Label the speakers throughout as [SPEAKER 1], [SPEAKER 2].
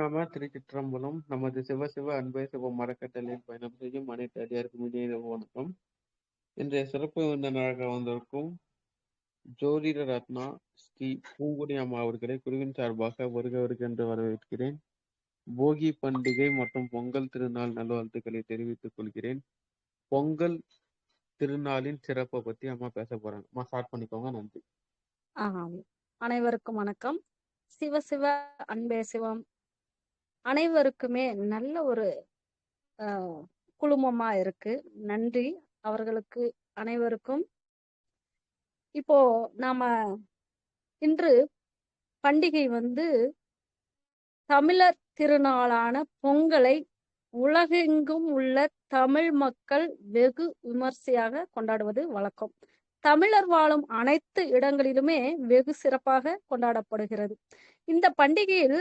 [SPEAKER 1] நாம திருச்சிற்றம்பலம் நமது சிவ சிவ அன்பை சிவ மரக்கட்டளை பயணம் செய்யும் அனைத்து அடியாருக்கும் இடையே வணக்கம் இன்றைய சிறப்பு நாளாக வந்திருக்கும் ஜோதிட ரத்னா ஸ்ரீ பூங்குடி அம்மா அவர்களை குருவின் சார்பாக வருக வருகின்ற என்று வரவேற்கிறேன் போகி பண்டிகை மற்றும் பொங்கல் திருநாள் நல்வாழ்த்துக்களை தெரிவித்துக் கொள்கிறேன் பொங்கல் திருநாளின் சிறப்பை பத்தி அம்மா பேச போறாங்க அம்மா ஸ்டார்ட் பண்ணிக்கோங்க நன்றி
[SPEAKER 2] அனைவருக்கும் வணக்கம் சிவ சிவ அன்பே சிவம் அனைவருக்குமே நல்ல ஒரு குழுமமா இருக்கு நன்றி அவர்களுக்கு அனைவருக்கும் இப்போ நாம இன்று பண்டிகை வந்து தமிழர் திருநாளான பொங்கலை உலகெங்கும் உள்ள தமிழ் மக்கள் வெகு விமர்சையாக கொண்டாடுவது வழக்கம் தமிழர் வாழும் அனைத்து இடங்களிலுமே வெகு சிறப்பாக கொண்டாடப்படுகிறது இந்த பண்டிகையில்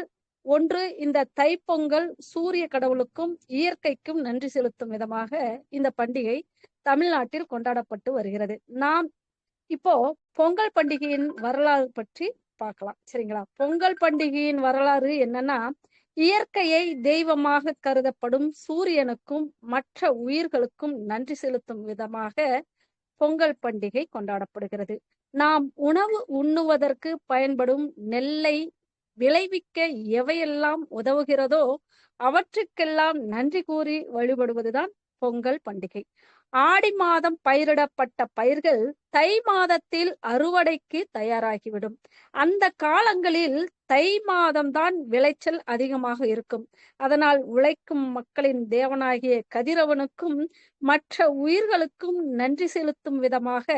[SPEAKER 2] ஒன்று இந்த தைப்பொங்கல் சூரிய கடவுளுக்கும் இயற்கைக்கும் நன்றி செலுத்தும் விதமாக இந்த பண்டிகை தமிழ்நாட்டில் கொண்டாடப்பட்டு வருகிறது நாம் இப்போ பொங்கல் பண்டிகையின் வரலாறு பற்றி பார்க்கலாம் சரிங்களா பொங்கல் பண்டிகையின் வரலாறு என்னன்னா இயற்கையை தெய்வமாக கருதப்படும் சூரியனுக்கும் மற்ற உயிர்களுக்கும் நன்றி செலுத்தும் விதமாக பொங்கல் பண்டிகை கொண்டாடப்படுகிறது நாம் உணவு உண்ணுவதற்கு பயன்படும் நெல்லை விளைவிக்க எவையெல்லாம் உதவுகிறதோ அவற்றுக்கெல்லாம் நன்றி கூறி வழிபடுவதுதான் பொங்கல் பண்டிகை ஆடி மாதம் பயிரிடப்பட்ட பயிர்கள் தை மாதத்தில் அறுவடைக்கு தயாராகிவிடும் அந்த காலங்களில் தை மாதம்தான் விளைச்சல் அதிகமாக இருக்கும் அதனால் உழைக்கும் மக்களின் தேவனாகிய கதிரவனுக்கும் மற்ற உயிர்களுக்கும் நன்றி செலுத்தும் விதமாக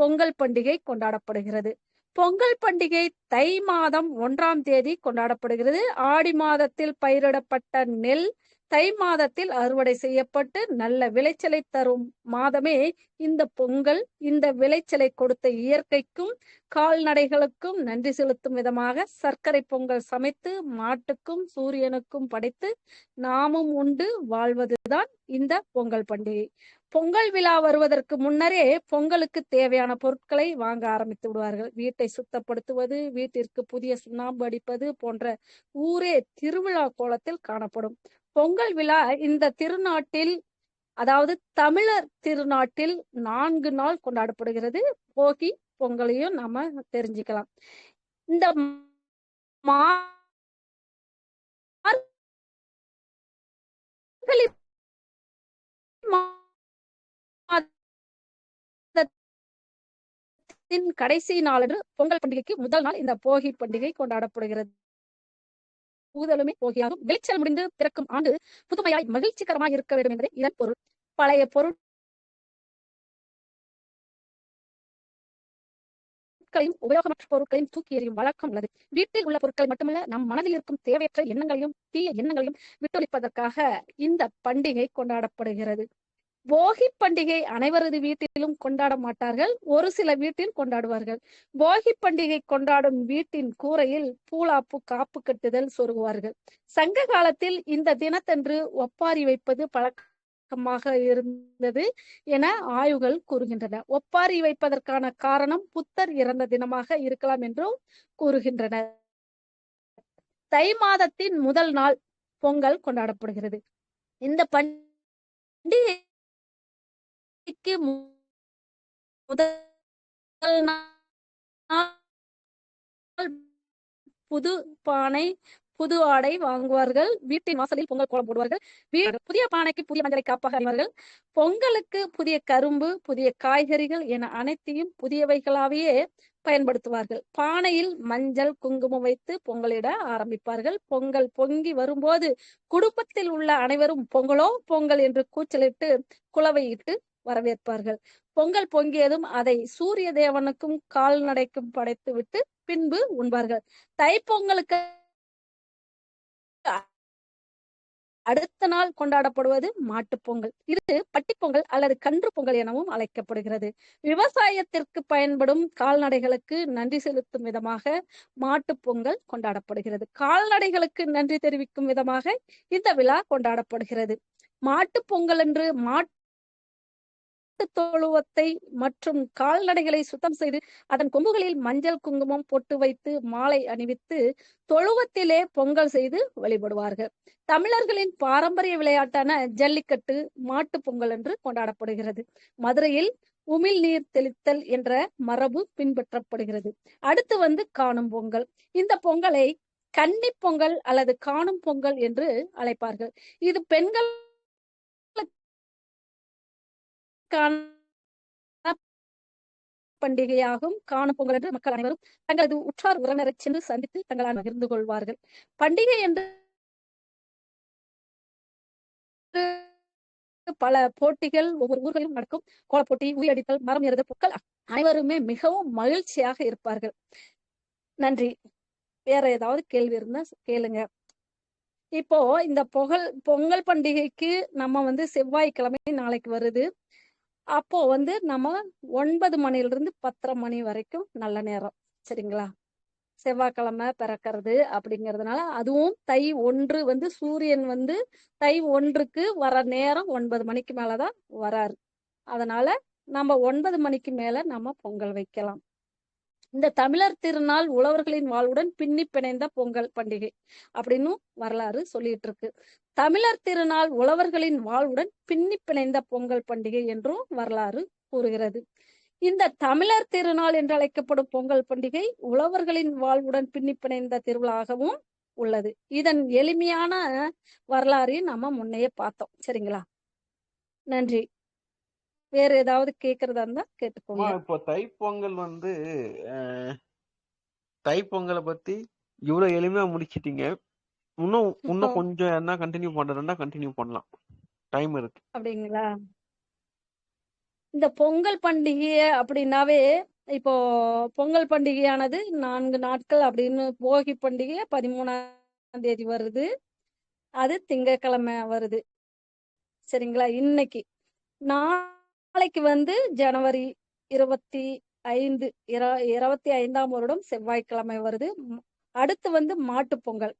[SPEAKER 2] பொங்கல் பண்டிகை கொண்டாடப்படுகிறது பொங்கல் பண்டிகை தை மாதம் ஒன்றாம் தேதி கொண்டாடப்படுகிறது ஆடி மாதத்தில் பயிரிடப்பட்ட நெல் தை மாதத்தில் அறுவடை செய்யப்பட்டு நல்ல விளைச்சலை தரும் மாதமே இந்த பொங்கல் இந்த விளைச்சலை கொடுத்த இயற்கைக்கும் கால்நடைகளுக்கும் நன்றி செலுத்தும் விதமாக சர்க்கரை பொங்கல் சமைத்து மாட்டுக்கும் சூரியனுக்கும் படைத்து நாமும் உண்டு வாழ்வதுதான் இந்த பொங்கல் பண்டிகை பொங்கல் விழா வருவதற்கு முன்னரே பொங்கலுக்கு தேவையான பொருட்களை வாங்க ஆரம்பித்து விடுவார்கள் வீட்டை சுத்தப்படுத்துவது வீட்டிற்கு புதிய சுண்ணாம்பு அடிப்பது போன்ற ஊரே திருவிழா கோலத்தில் காணப்படும் பொங்கல் விழா இந்த திருநாட்டில் அதாவது தமிழர் திருநாட்டில் நான்கு நாள் கொண்டாடப்படுகிறது போகி பொங்கலையும் நாம தெரிஞ்சுக்கலாம் இந்த கடைசி நாளன்று பொங்கல் பண்டிகைக்கு முதல் நாள் இந்த போகி பண்டிகை கொண்டாடப்படுகிறது கூதலுமே போகியாகும் விளைச்சல் முடிந்து திறக்கும் ஆண்டு புதுமையாய் மகிழ்ச்சிகரமாய் இருக்க வேண்டும் என்பதே இதன் பொருள் பழைய பொருள் பொருட்களையும் உபயோகமற்ற பொருட்களையும் தூக்கி எறியும் வழக்கம் உள்ளது வீட்டில் உள்ள பொருட்கள் மட்டுமல்ல நம் மனதில் இருக்கும் தேவையற்ற எண்ணங்களையும் தீய எண்ணங்களையும் விட்டொழிப்பதற்காக இந்த பண்டிகை கொண்டாடப்படுகிறது போகி பண்டிகை அனைவரது வீட்டிலும் கொண்டாட மாட்டார்கள் ஒரு சில வீட்டில் கொண்டாடுவார்கள் போகி பண்டிகை கொண்டாடும் வீட்டின் கூரையில் பூலாப்பு காப்பு கட்டுதல் சொருகுவார்கள் சங்க காலத்தில் இந்த தினத்தன்று ஒப்பாரி வைப்பது பழக்க பழக்கமாக இருந்தது என ஆய்வுகள் கூறுகின்றன ஒப்பாரி வைப்பதற்கான காரணம் புத்தர் இறந்த தினமாக இருக்கலாம் என்றும் கூறுகின்றனர் தை மாதத்தின் முதல் நாள் பொங்கல் கொண்டாடப்படுகிறது இந்த பண்டிகை முதல் நாள் புது பானை புது ஆடை வாங்குவார்கள் வீட்டின் வாசலில் பொங்கல் கோலம் போடுவார்கள் புதிய பானைக்கு புதிய மஞ்சளை காப்பாக அறிவார்கள் பொங்கலுக்கு புதிய கரும்பு புதிய காய்கறிகள் என அனைத்தையும் புதியவைகளாகவே பயன்படுத்துவார்கள் பானையில் மஞ்சள் குங்குமம் வைத்து பொங்கலிட ஆரம்பிப்பார்கள் பொங்கல் பொங்கி வரும்போது குடும்பத்தில் உள்ள அனைவரும் பொங்கலோ பொங்கல் என்று கூச்சலிட்டு குலவையிட்டு வரவேற்பார்கள் பொங்கல் பொங்கியதும் அதை சூரிய தேவனுக்கும் கால்நடைக்கும் படைத்து விட்டு பின்பு உண்பார்கள் தைப்பொங்கலுக்கு அடுத்த நாள் கொண்டாடப்படுவது மாட்டுப்பொங்கல் இது பட்டிப்பொங்கல் அல்லது கன்று பொங்கல் எனவும் அழைக்கப்படுகிறது விவசாயத்திற்கு பயன்படும் கால்நடைகளுக்கு நன்றி செலுத்தும் விதமாக மாட்டுப்பொங்கல் கொண்டாடப்படுகிறது கால்நடைகளுக்கு நன்றி தெரிவிக்கும் விதமாக இந்த விழா கொண்டாடப்படுகிறது மாட்டுப்பொங்கல் என்று மாட்டு மாட்டு தொழுவத்தை மற்றும் கால்நடைகளை சுத்தம் செய்து அதன் கொம்புகளில் மஞ்சள் குங்குமம் பொட்டு வைத்து மாலை அணிவித்து தொழுவத்திலே பொங்கல் செய்து வழிபடுவார்கள் தமிழர்களின் பாரம்பரிய விளையாட்டான ஜல்லிக்கட்டு மாட்டு பொங்கல் என்று கொண்டாடப்படுகிறது மதுரையில் உமிழ் நீர் தெளித்தல் என்ற மரபு பின்பற்றப்படுகிறது அடுத்து வந்து காணும் பொங்கல் இந்த பொங்கலை கன்னி பொங்கல் அல்லது காணும் பொங்கல் என்று அழைப்பார்கள் இது பெண்கள் காண பண்டிகையாகும் பொங்கல் என்று மக்கள் அனைவரும் தங்களது உற்றார் உறவினரை சென்று சந்தித்து தங்களால் மகிழ்ந்து கொள்வார்கள் பண்டிகை என்று பல போட்டிகள் ஒவ்வொரு ஊர்களிலும் நடக்கும் கோலப்போட்டி உயிரடித்தல் மரம் ஏறுதல் பொக்கள் அனைவருமே மிகவும் மகிழ்ச்சியாக இருப்பார்கள் நன்றி வேற ஏதாவது கேள்வி இருந்தா கேளுங்க இப்போ இந்த பொங்கல் பொங்கல் பண்டிகைக்கு நம்ம வந்து செவ்வாய்க்கிழமை நாளைக்கு வருது அப்போ வந்து நம்ம ஒன்பது மணிலிருந்து பத்தரை மணி வரைக்கும் நல்ல நேரம் சரிங்களா செவ்வாய்க்கிழமை பிறக்கிறது அப்படிங்கிறதுனால அதுவும் தை ஒன்று வந்து சூரியன் வந்து தை ஒன்றுக்கு வர நேரம் ஒன்பது மணிக்கு மேலதான் வராரு அதனால நம்ம ஒன்பது மணிக்கு மேல நம்ம பொங்கல் வைக்கலாம் இந்த தமிழர் திருநாள் உழவர்களின் வாழ்வுடன் பின்னி பிணைந்த பொங்கல் பண்டிகை அப்படின்னு வரலாறு சொல்லிட்டு இருக்கு தமிழர் திருநாள் உழவர்களின் வாழ்வுடன் பின்னி பிணைந்த பொங்கல் பண்டிகை என்றும் வரலாறு கூறுகிறது இந்த தமிழர் திருநாள் என்று அழைக்கப்படும் பொங்கல் பண்டிகை உழவர்களின் வாழ்வுடன் பின்னி பிணைந்த திருவிழாகவும் உள்ளது இதன் எளிமையான வரலாறையும் நம்ம முன்னையே பார்த்தோம் சரிங்களா நன்றி வேற ஏதாவது கேக்குறதா இருந்தா கேட்டுக்கோங்க இப்போ
[SPEAKER 1] தைப்பொங்கல் வந்து தைப்பொங்கலை பத்தி இவ்வளவு எளிமையா முடிச்சிட்டீங்க இன்னும் இன்னும் கொஞ்சம் என்ன கண்டினியூ பண்றதுன்னா கண்டினியூ பண்ணலாம் டைம் இருக்கு
[SPEAKER 2] அப்படிங்களா இந்த பொங்கல் பண்டிகை அப்படின்னாவே இப்போ பொங்கல் பண்டிகையானது நான்கு நாட்கள் அப்படின்னு போகி பண்டிகை பதிமூணாம் தேதி வருது அது திங்கக்கிழமை வருது சரிங்களா இன்னைக்கு நான் நாளைக்கு வந்து ஜனவரி இருபத்தி ஐந்து இருபத்தி ஐந்தாம் வருடம் செவ்வாய்க்கிழமை வருது அடுத்து வந்து மாட்டு பொங்கல்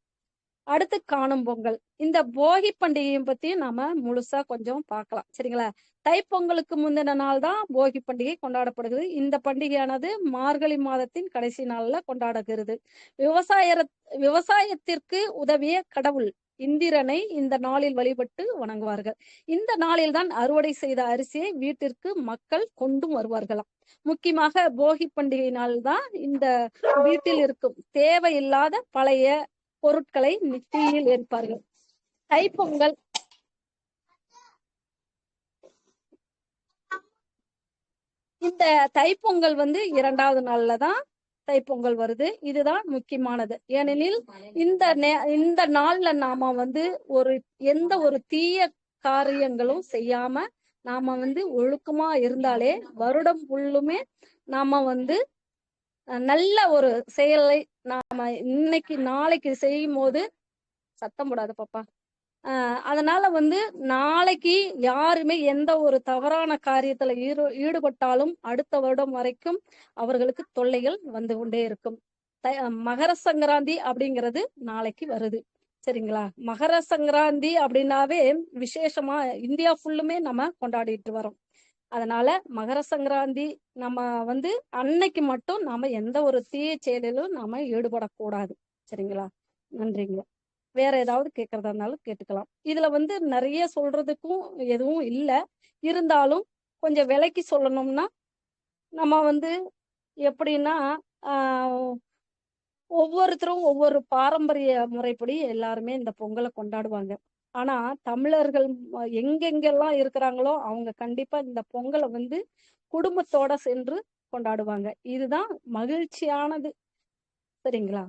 [SPEAKER 2] அடுத்து காணும் பொங்கல் இந்த போகி பண்டிகையும் பத்தி நாம முழுசா கொஞ்சம் பார்க்கலாம் சரிங்களா தைப்பொங்கலுக்கு முந்தின நாள் தான் போகி பண்டிகை கொண்டாடப்படுகிறது இந்த பண்டிகையானது மார்கழி மாதத்தின் கடைசி நாள்ல கொண்டாடுகிறது விவசாய விவசாயத்திற்கு உதவிய கடவுள் இந்திரனை இந்த நாளில் வழிபட்டு வணங்குவார்கள் இந்த நாளில் தான் அறுவடை செய்த அரிசியை வீட்டிற்கு மக்கள் கொண்டும் வருவார்களாம் முக்கியமாக போகி பண்டிகை நாள் தான் இந்த வீட்டில் இருக்கும் தேவையில்லாத பழைய பொருட்களை தீயில் ஏற்பார்கள் தைப்பொங்கல் இந்த தைப்பொங்கல் வந்து இரண்டாவது நாள்ல தான் தைப்பொங்கல் வருது இதுதான் முக்கியமானது ஏனெனில் இந்த இந்த நாள்ல நாம வந்து ஒரு எந்த ஒரு தீய காரியங்களும் செய்யாம நாம வந்து ஒழுக்கமா இருந்தாலே வருடம் ஃபுல்லுமே நாம வந்து நல்ல ஒரு செயலை நாம இன்னைக்கு நாளைக்கு செய்யும் போது சத்தம் போடாத பாப்பா அதனால வந்து நாளைக்கு யாருமே எந்த ஒரு தவறான காரியத்துல ஈடு ஈடுபட்டாலும் அடுத்த வருடம் வரைக்கும் அவர்களுக்கு தொல்லைகள் வந்து கொண்டே இருக்கும் மகர சங்கராந்தி அப்படிங்கிறது நாளைக்கு வருது சரிங்களா மகர சங்கராந்தி அப்படின்னாவே விசேஷமா இந்தியா ஃபுல்லுமே நம்ம கொண்டாடிட்டு வரோம் அதனால மகர சங்கராந்தி நம்ம வந்து அன்னைக்கு மட்டும் நாம எந்த ஒரு தீய செயலிலும் நாம ஈடுபடக்கூடாது சரிங்களா நன்றிங்க வேற ஏதாவது கேட்கறதா இருந்தாலும் கேட்டுக்கலாம் இதுல வந்து நிறைய சொல்றதுக்கும் எதுவும் இல்லை இருந்தாலும் கொஞ்சம் விலைக்கு சொல்லணும்னா நம்ம வந்து எப்படின்னா ஒவ்வொருத்தரும் ஒவ்வொரு பாரம்பரிய முறைப்படி எல்லாருமே இந்த பொங்கலை கொண்டாடுவாங்க ஆனா தமிழர்கள் எங்கெங்கெல்லாம் இருக்கிறாங்களோ அவங்க கண்டிப்பா இந்த பொங்கலை வந்து குடும்பத்தோட சென்று கொண்டாடுவாங்க இதுதான் மகிழ்ச்சியானது சரிங்களா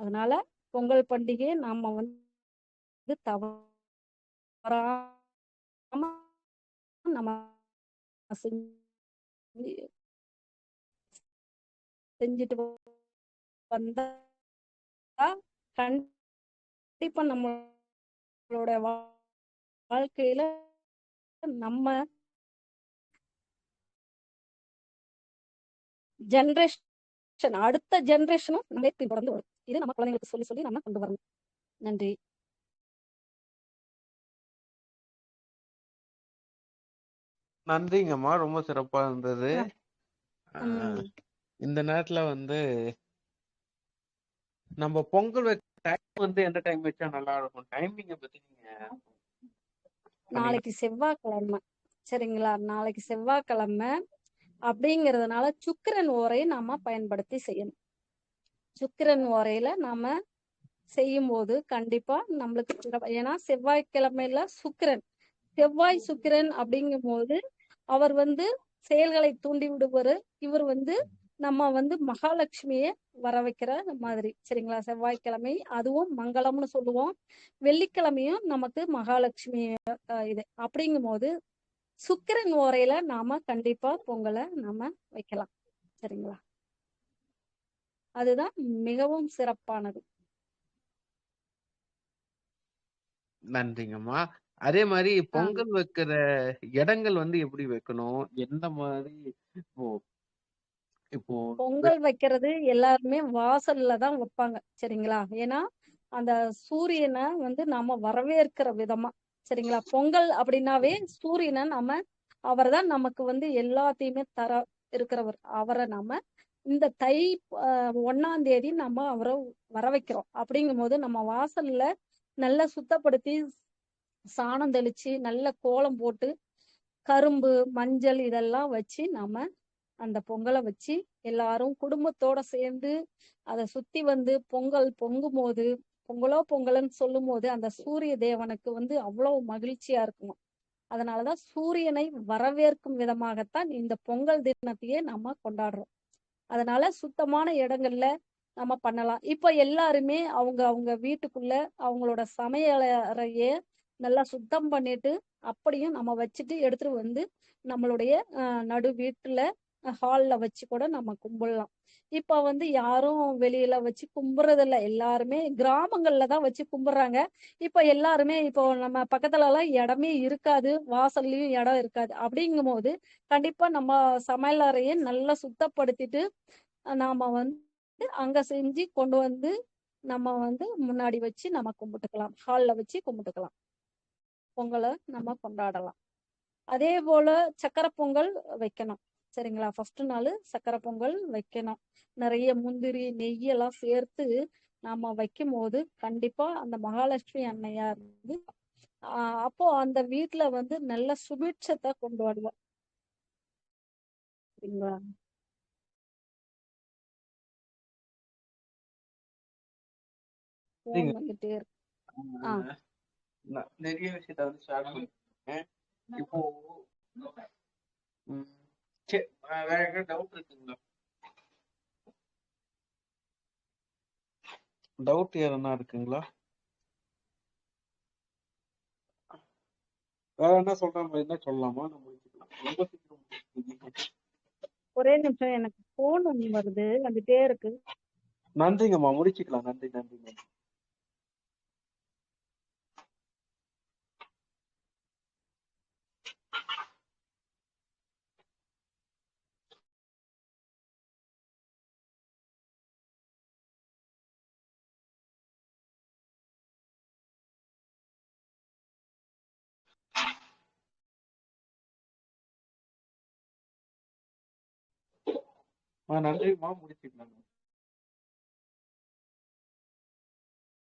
[SPEAKER 2] அதனால பொங்கல் பண்டிகையை நாம வந்து தவறாம நம்ம செஞ்சுட்டு வந்தா கண்டிப்பா நம்மளோட வாழ்க்கையில நம்ம ஜென்ரேஷன் அடுத்த ஜென்ரேஷனும் நம்ம தொடர்ந்து வரும் இதை நம்ம குழந்தைங்களுக்கு சொல்லி சொல்லி நம்ம கொண்டு வரணும் நன்றி
[SPEAKER 1] நன்றிங்கம்மா ரொம்ப சிறப்பா இருந்தது இந்த நேரத்துல வந்து நம்ம பொங்கல் டைம் வந்து எந்த டைம் வச்சா நல்லா இருக்கும் டைமிங்க பத்தி நீங்க
[SPEAKER 2] நாளைக்கு செவ்வாய்க்கிழமை சரிங்களா நாளைக்கு செவ்வாய்க்கிழமை அப்படிங்கறதுனால சுக்கரன் ஓரையை நாம பயன்படுத்தி செய்யணும் சுக்கிரன் வரையில நாம செய்யும் போது கண்டிப்பா நம்மளுக்கு ஏன்னா செவ்வாய்க்கிழமையில சுக்கிரன் செவ்வாய் சுக்கிரன் அப்படிங்கும் போது அவர் வந்து செயல்களை தூண்டி விடுவாரு இவர் வந்து நம்ம வந்து மகாலட்சுமிய வர வைக்கிற மாதிரி சரிங்களா செவ்வாய்க்கிழமை அதுவும் மங்களம்னு சொல்லுவோம் வெள்ளிக்கிழமையும் நமக்கு மகாலட்சுமி இது அப்படிங்கும் போது சுக்கிரன் ஓரையில நாம கண்டிப்பா பொங்கலை நாம வைக்கலாம் சரிங்களா அதுதான் மிகவும் சிறப்பானது
[SPEAKER 1] நன்றிங்கம்மா அதே மாதிரி பொங்கல் வைக்கிற இடங்கள் வந்து எப்படி வைக்கணும் எந்த மாதிரி இப்போ
[SPEAKER 2] இப்போ பொங்கல் வைக்கிறது எல்லாருமே வாசல்ல தான் வைப்பாங்க சரிங்களா ஏன்னா அந்த சூரியனை வந்து நாம வரவேற்கிற விதமா சரிங்களா பொங்கல் அப்படின்னாவே சூரியனை நாம அவர்தான் நமக்கு வந்து எல்லாத்தையுமே தர இருக்கிறவர் அவரை நாம இந்த தை ஒன்னாம் தேதி நம்ம அவரை வர வைக்கிறோம் அப்படிங்கும் போது நம்ம வாசல்ல நல்லா சுத்தப்படுத்தி சாணம் தெளிச்சு நல்ல கோலம் போட்டு கரும்பு மஞ்சள் இதெல்லாம் வச்சு நாம அந்த பொங்கலை வச்சு எல்லாரும் குடும்பத்தோட சேர்ந்து அதை சுத்தி வந்து பொங்கல் பொங்கும் போது பொங்கலோ பொங்கல்னு சொல்லும் போது அந்த சூரிய தேவனுக்கு வந்து அவ்வளவு மகிழ்ச்சியா இருக்கும் அதனாலதான் சூரியனை வரவேற்கும் விதமாகத்தான் இந்த பொங்கல் தினத்தையே நம்ம கொண்டாடுறோம் அதனால சுத்தமான இடங்கள்ல நம்ம பண்ணலாம் இப்ப எல்லாருமே அவங்க அவங்க வீட்டுக்குள்ள அவங்களோட சமையலறைய நல்லா சுத்தம் பண்ணிட்டு அப்படியும் நம்ம வச்சுட்டு எடுத்துட்டு வந்து நம்மளுடைய நடு வீட்டுல ஹால்ல வச்சு கூட நம்ம கும்பிடலாம் இப்ப வந்து யாரும் வெளியில வச்சு கும்பிடுறது இல்ல எல்லாருமே கிராமங்கள்ல தான் வச்சு கும்பிடுறாங்க இப்ப எல்லாருமே இப்போ நம்ம பக்கத்துல எல்லாம் இடமே இருக்காது வாசல்லயும் இடம் இருக்காது அப்படிங்கும் போது கண்டிப்பா நம்ம சமையல் நல்லா சுத்தப்படுத்திட்டு நாம வந்து அங்க செஞ்சு கொண்டு வந்து நம்ம வந்து முன்னாடி வச்சு நம்ம கும்பிட்டுக்கலாம் ஹால்ல வச்சு கும்பிட்டுக்கலாம் பொங்கலை நம்ம கொண்டாடலாம் அதே போல சக்கரை பொங்கல் வைக்கணும் சரிங்களா ஃபர்ஸ்ட் நாள் சக்கரை பொங்கல் வைக்கணும் நிறைய முந்திரி நெய்யெல்லாம் சேர்த்து நாம வைக்கும் போது கண்டிப்பா அந்த மகாலட்சுமி அன்னையா வந்து அப்போ அந்த வீட்டுல வந்து நல்ல சுபிட்சத்தை கொண்டு வருவோம் சரிங்களா
[SPEAKER 1] நிறைய விஷயத்த வந்து இப்போ வேற எதாவது டவுட் இருக்குங்களா டவுட் எதனா இருக்குங்களா வேற என்ன சொல்ற மாதிரி இருந்தா சொல்லலாமா நம்ம
[SPEAKER 2] ஒரே நிமிஷம் எனக்கு போன் வருது வந்துட்டே இருக்கு
[SPEAKER 1] நன்றிங்கம்மா முடிச்சுக்கலாம் நன்றி நன்றிங்க நல்லவிதமாக முடிச்சுக்கலாம்